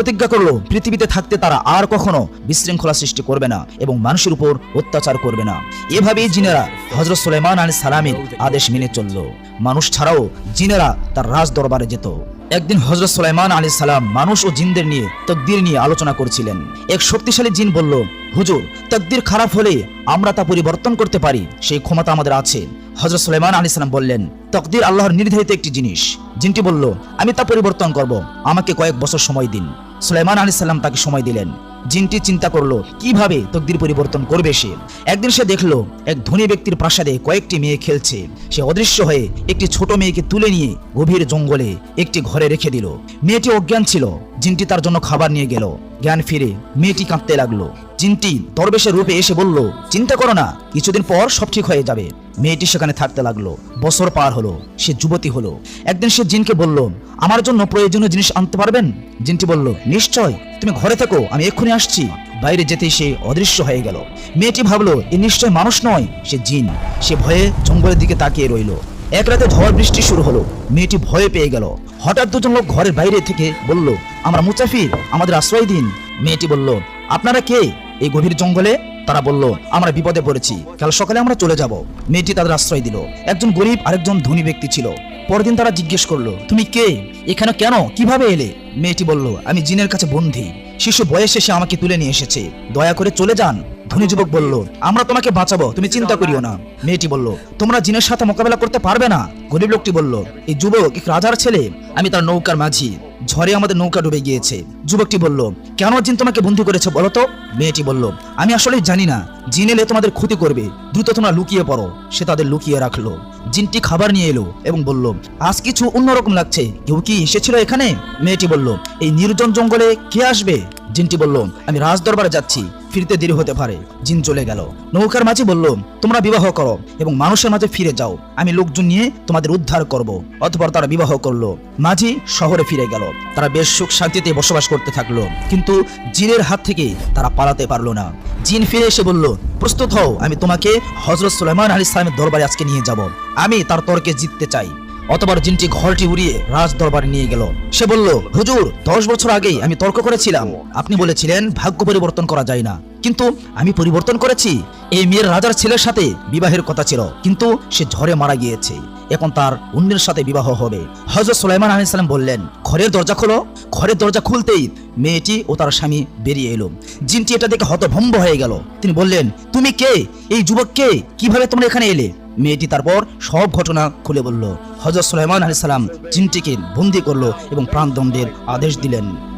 প্রতিজ্ঞা করল, পৃথিবীতে থাকতে তারা আর কখনো বিশৃঙ্খলা সৃষ্টি করবে না এবং মানুষের উপর অত্যাচার করবে না। এভাবেই জিনেরা হজরত সুলাইমান আলী সালামের আদেশ মেনে চলল। মানুষ ছাড়াও জিনেরা তার রাজ দরবারে যেত। একদিন হজরত সুলাইমান আলী সালাম মানুষ ও জিনদের নিয়ে তকদির নিয়ে আলোচনা করছিলেন। এক শক্তিশালী জিন বলল, হুজুর, তকদির খারাপ হলে আমরা তা পরিবর্তন করতে পারি, সেই ক্ষমতা আমাদের আছে। হজরত সুলাইমান আলী সালাম বললেন, তকদির আল্লাহর নির্ধারিত একটি জিনিস। জিনটি বলল, আমি তা পরিবর্তন করব। আমাকে কয়েক বছর সময় দিন। সুলাইমান আলী সাল্লাম তাকে সময় দিলেন। জিনটি চিন্তা করল, কীভাবে তকদির পরিবর্তন করবে সে? একদিন সে দেখল, এক ধনী ব্যক্তির প্রাসাদে কয়েকটি মেয়ে খেলছে। সে অদৃশ্য হয়ে একটি ছোট মেয়েকে তুলে নিয়ে গভীর জঙ্গলে একটি ঘরে রেখে দিল। মেয়েটি অজ্ঞান ছিল, জিনটি তার জন্য খাবার নিয়ে গেল। জ্ঞান ফিরে মেয়েটি কাঁদতে লাগল। জিনটি দরবেশের রূপে এসে বলল, চিন্তা করো না, কিছুদিন পর সব ঠিক হয়ে যাবে। মেয়েটি সেখানে থাকতে লাগল। বছর পার হলো, সে যুবতী হলো। একদিন সে জিনকে বলল, আমার জন্য প্রয়োজনীয় জিনিস আনতে পারবেন? জিনটি বলল, নিশ্চয়, তুমি ঘরে থেকো, আমি এক্ষুনি আসছি। বাইরে যেতেই সে অদৃশ্য হয়ে গেল। মেয়েটি ভাবলো, এ নিশ্চয় মানুষ নয়, সে জিন। সে ভয়ে জঙ্গলের দিকে তাকিয়ে রইল। এক রাতে ঝড় বৃষ্টি শুরু হলো। মেয়েটি ভয়ে পেয়ে গেল। হঠাৎ দুজন লোক ঘরের বাইরে থেকে বলল, আমরা মুচাফির আমাদের আশ্রয় দিন। মেয়েটি বলল, আপনারা কে? এই গভীর জঙ্গলে তারা বলল, আমরা বিপদে পড়েছি। কাল সকালে আমরা চলে যাব। মেয়েটি তাদের আশ্রয় দিল। একজন গরিব, আরেকজন ধনী ব্যক্তি ছিল। পরদিন তারা জিজ্ঞেস করল, তুমি কে? এখানে কেন? কীভাবে এলে? মেয়েটি বলল, আমি জিনের কাছে বন্ধি শিশু বয়সে সে আমাকে তুলে নিয়ে এসেছে। দয়া করে চলে যান। ধনী যুবক বলল, আমরা তোমাকে বাঁচাবো, তুমি চিন্তা করিও না। মেয়েটি বলল, তোমরা জিনের সাথে মোকাবেলা করতে পারবে না? গরিব লোকটি বলল, এই যুবক, এক রাজার ছেলে। আমি তার নৌকার মাঝি। ঝড়ে আমাদের নৌকা ডুবে গিয়েছে। যুবকটি বলল, কেন জিন তোমাকে বন্দি করেছে বলো তো? মেয়েটি বলল, আমি আসলে জানি না। জিন এলে তোমাদের ক্ষতি করবে। দ্রুত তোমরা লুকিয়ে পড়ো। সে তাদের লুকিয়ে রাখল। জিনটি খাবার নিয়ে এলো এবং বলল, আজ কিছু অন্যরকম লাগছে। কেউ কি এসেছিল এখানে? মেয়েটি বলল, এই নির্জন জঙ্গলে কে আসবে? জিনটি বলল, আমি রাজ দরবারে যাচ্ছি। ফিরতে দেরি হতে পারে। জিন চলে গেল। নৌকার মাঝি বলল, তোমরা বিবাহ করো এবং মানুষের মাঝে ফিরে যাও। আমি লোকজন নিয়ে তোমাদের উদ্ধার করব। অতপর তারা বিবাহ করল। মাঝি শহরে ফিরে গেল। তারা বেশ সুখ শান্তিতে বসবাস করতে থাকল। কিন্তু জিনের হাত থেকে তারা পালাতে পারল না। জিন ফিরে এসে বলল, প্রস্তুত হও, আমি তোমাকে হজরত সুলাইমান আলী ইসলামের দরবারে আজকে নিয়ে যাব। আমি তার তর্কে জিততে চাই। অতবার জিনটি ঘরটি উড়িয়ে রাজ দরবারে নিয়ে গেল। সে বলল, হুজুর, দশ বছর আগেই আমি তর্ক করেছিলাম। আপনি বলেছিলেন, ভাগ্য পরিবর্তন করা যায় না। কিন্তু আমি পরিবর্তন করেছি। এই মেয়ের রাজার ছেলের সাথে বিবাহের কথা ছিল। কিন্তু সে ঝড়ে মারা গিয়েছে। এখন তার অন্যের সাথে বিবাহ হবে। হজরত সুলাইমান আলী সালাম বললেন, ঘরের দরজা খোলো। ঘরের দরজা খুলতেই মেয়েটি ও তার স্বামী বেরিয়ে এলো। জিনটি এটা দেখে হতভম্ব হয়ে গেল। তিনি বললেন, তুমি কে? এই যুবক কে? কীভাবে তোমরা এখানে এলে? মেয়েটি তারপর সব ঘটনা খুলে বলল। হজরত সুলাইমান আলি সালাম জিনটিকে বন্দি করল এবং প্রাণদণ্ডের আদেশ দিলেন।